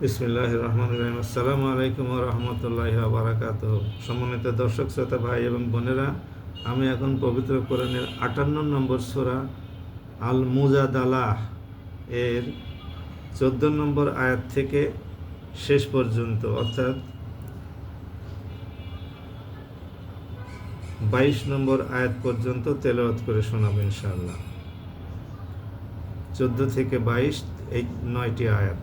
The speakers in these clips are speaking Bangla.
বিসমিল্লাহ রহমান রহিম। আসসালামু আলাইকুম রহমতুল্লাহ বারাকাত সম্মানিত দর্শক, শ্রোতা, ভাই এবং বোনেরা, আমি এখন পবিত্র কোরআনের আটান্ন নম্বর সোরা আল মুজাদালাহ এর চোদ্দ নম্বর আয়াত থেকে শেষ পর্যন্ত, অর্থাৎ বাইশ নম্বর আয়াত পর্যন্ত তেলাওয়াত করে শোনাবো ইনশাআল্লাহ। চোদ্দ থেকে বাইশ, এই নয়টি আয়াত।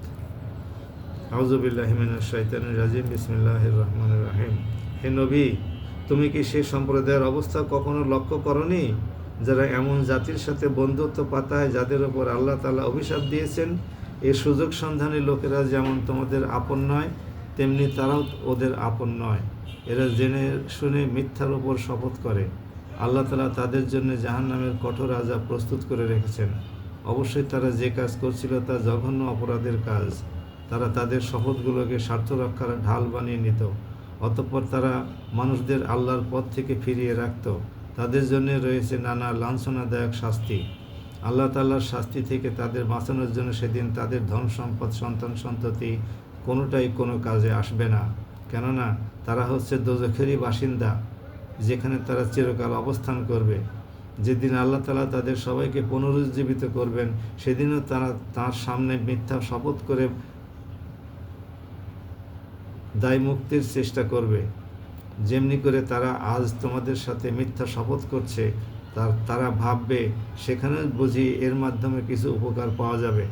আউজুবিল্লাহিমিন শৈতান রাজিম বিসমিল্লাহ রহমান রাহিম। হে নবী, তুমি কি সে সম্প্রদায়ের অবস্থা কখনো লক্ষ্য করনি? যারা এমন জাতির সাথে বন্ধুত্ব পাতায়, যাদের ওপর আল্লাহ তালা অভিশাপ দিয়েছেন, এ সুযোগ সন্ধানী লোকেরা যেমন তোমাদের আপন নয়, তেমনি তারাও ওদের আপন নয়। এরা জেনে শুনে মিথ্যার ওপর শপথ করে। আল্লাহ তালা তাদের জন্য জাহান নামের কঠোর আজাব প্রস্তুত করে রেখেছেন। অবশ্যই তারা যে কাজ করছিল তা জঘন্য অপরাধের কাজ। তারা তাদের শপথগুলোকে স্বার্থ রক্ষার ঢাল বানিয়ে নিত। অতঃপর তারা মানুষদের আল্লাহর পথ থেকে ফিরিয়ে রাখত। তাদের জন্য রয়েছে নানা লাঞ্ছনাদায়ক শাস্তি। আল্লাহ তাল্লাহর শাস্তি থেকে তাদের বাঁচানোর জন্য সেদিন তাদের ধন সম্পদ, সন্তান সন্ততি কোনোটাই কোনো কাজে আসবে না। কেননা তারা হচ্ছে দোজখেরই বাসিন্দা, যেখানে তারা চিরকাল অবস্থান করবে। যেদিন আল্লাহ তালা তাদের সবাইকে পুনরুজ্জীবিত করবেন, সেদিনও তারা তার সামনে মিথ্যা শপথ করে দায় মুক্তির চেষ্টা করবে। যেমনি করে তারা আজ তোমাদের সাথে মিথ্যা শপথ করছে তার তারা ভাববে, সেখানে বুঝি এর মাধ্যমে কিছু উপকার পাওয়া যাবে।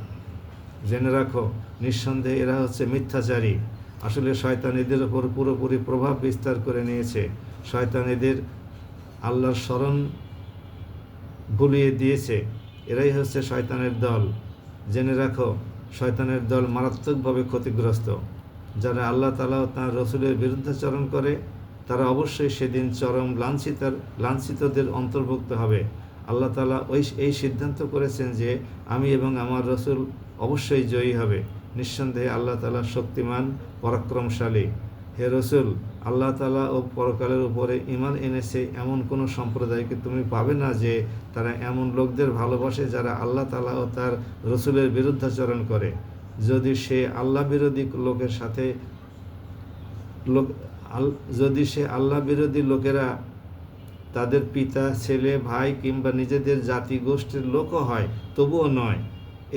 জেনে রাখো, নিঃসন্দেহে এরা হচ্ছে মিথ্যাচারী। আসলে শয়তান এদের ওপর পুরোপুরি প্রভাব বিস্তার করে নিয়েছে। শয়তান এদের আল্লাহর স্মরণ ভুলিয়ে দিয়েছে। এরাই হচ্ছে শয়তানের দল। জেনে রাখো, শয়তানের দল মারাত্মকভাবে ক্ষতিগ্রস্ত। যারা আল্লাহ তালা তাঁর রসুলের বিরুদ্ধাচরণ করে, তারা অবশ্যই সেদিন চরম লাঞ্ছিতার, লাঞ্ছিতদের অন্তর্ভুক্ত হবে। আল্লাহ তালা ওই, এই সিদ্ধান্ত করেছেন যে আমি এবং আমার রসুল অবশ্যই জয়ী হবে। নিঃসন্দেহে আল্লাহ তালা শক্তিমান, পরাক্রমশালী। হে রসুল, আল্লাহ তালা ও পরকালের উপরে ইমান এনেছে এমন কোনো সম্প্রদায়কে তুমি পাবে না যে তারা এমন লোকদের ভালোবাসে যারা আল্লাহ তালা ও তার রসুলের বিরুদ্ধাচরণ করে? যদি সে আল্লাহ বিরোধী লোকের সাথে লোক যদি সে আল্লাহ বিরোধী লোকেরা তাদের পিতা, ছেলে, ভাই কিংবা নিজেদের জাতি গোষ্ঠীর লোকও হয়, তবুও নয়।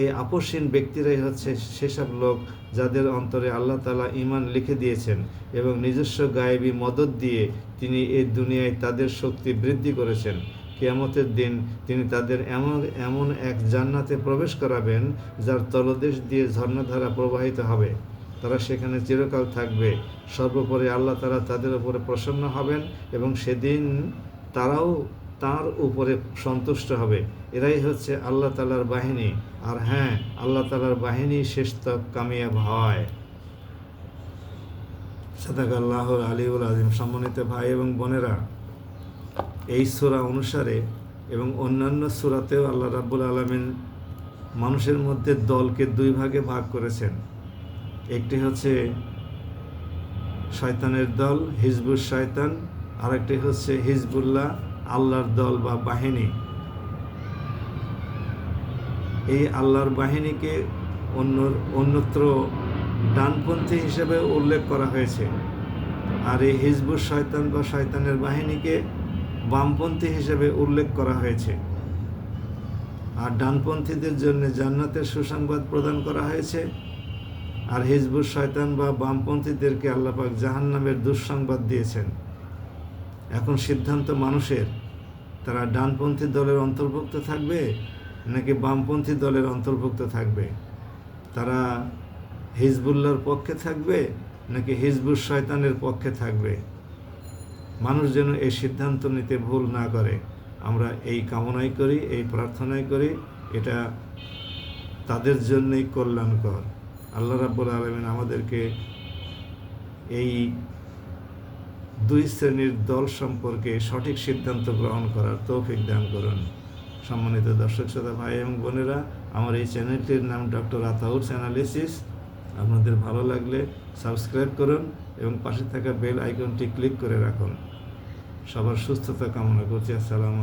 এই আপসহীন ব্যক্তিরাই হচ্ছে সেসব লোক যাদের অন্তরে আল্লাহ তালা ইমান লিখে দিয়েছেন এবং নিজস্ব গায়েবী মদত দিয়ে তিনি এই দুনিয়ায় তাদের শক্তি বৃদ্ধি করেছেন। কিয়ামতের দিন তিনি তাদের এমন এমন এক জান্নাতে প্রবেশ করাবেন যার তলদেশ দিয়ে ঝর্ণাধারা প্রবাহিত হবে। তারা সেখানে চিরকাল থাকবে। সর্বোপরি আল্লাহ তালা তাদের উপরে প্রসন্ন হবেন এবং সেদিন তারাও তার উপরে সন্তুষ্ট হবে। এরাই হচ্ছে আল্লাহ তালার বাহিনী। আর হ্যাঁ আল্লাহ তালার বাহিনী শেষ তক কামিয়াব হয়। সাদাক আল্লাহর আলিউল আজিম সম্মানিত ভাই এবং বোনেরা এই সুরা অনুসারে এবং অন্যান্য সুরাতেও আল্লাহ রাব্বুল আলমিন মানুষের মধ্যে দলকে দুই ভাগে ভাগ করেছেন। একটি হচ্ছে শয়তানের দল, হিজবুর শয়তান, আরেকটি হচ্ছে হিজবুল্লাহ, আল্লাহর দল বা বাহিনী। এই আল্লাহর বাহিনীকে অন্য, অন্যত্র ডানপন্থী হিসেবে উল্লেখ করা হয়েছে। আর এই হিজবুর শয়তান বা শয়তানের বাহিনীকে বামপন্থী হিসেবে উল্লেখ করা হয়েছে। আর ডানপন্থীদের জন্য জান্নাতের সুসংবাদ প্রদান করা হয়েছে। আর হিজবুর শয়তান বা বামপন্থীদেরকে আল্লাপাক জাহান্নামের দুঃসংবাদ দিয়েছেন। এখন সিদ্ধান্ত মানুষের, তারা ডানপন্থী দলের অন্তর্ভুক্ত থাকবে নাকি বামপন্থী দলের অন্তর্ভুক্ত থাকবে? তারা হিজবুল্লার পক্ষে থাকবে নাকি হিজবুর শয়তানের পক্ষে থাকবে? মানুষ যেন এই সিদ্ধান্ত নিতে ভুল না করে। আমরা এই কামনাই করি, এই প্রার্থনাই করি, এটা তাদের জন্যই কল্যাণকর। আল্লাহ রাব্বুল আলমিন আমাদেরকে এই দুই শ্রেণির দল সম্পর্কে সঠিক সিদ্ধান্ত গ্রহণ করার তৌফিক দান করুন। সম্মানিত দর্শক শ্রোতা, ভাই এবং বোনেরা, আমার এই চ্যানেলটির নাম ডক্টর আতাউর অ্যানালিসিস। আপনাদের ভালো লাগলে সাবস্ক্রাইব করুন এবং পাশে থাকা বেল আইকনটি ক্লিক করে রাখুন। সবার সুস্থতা কামনা করছি আসসালাম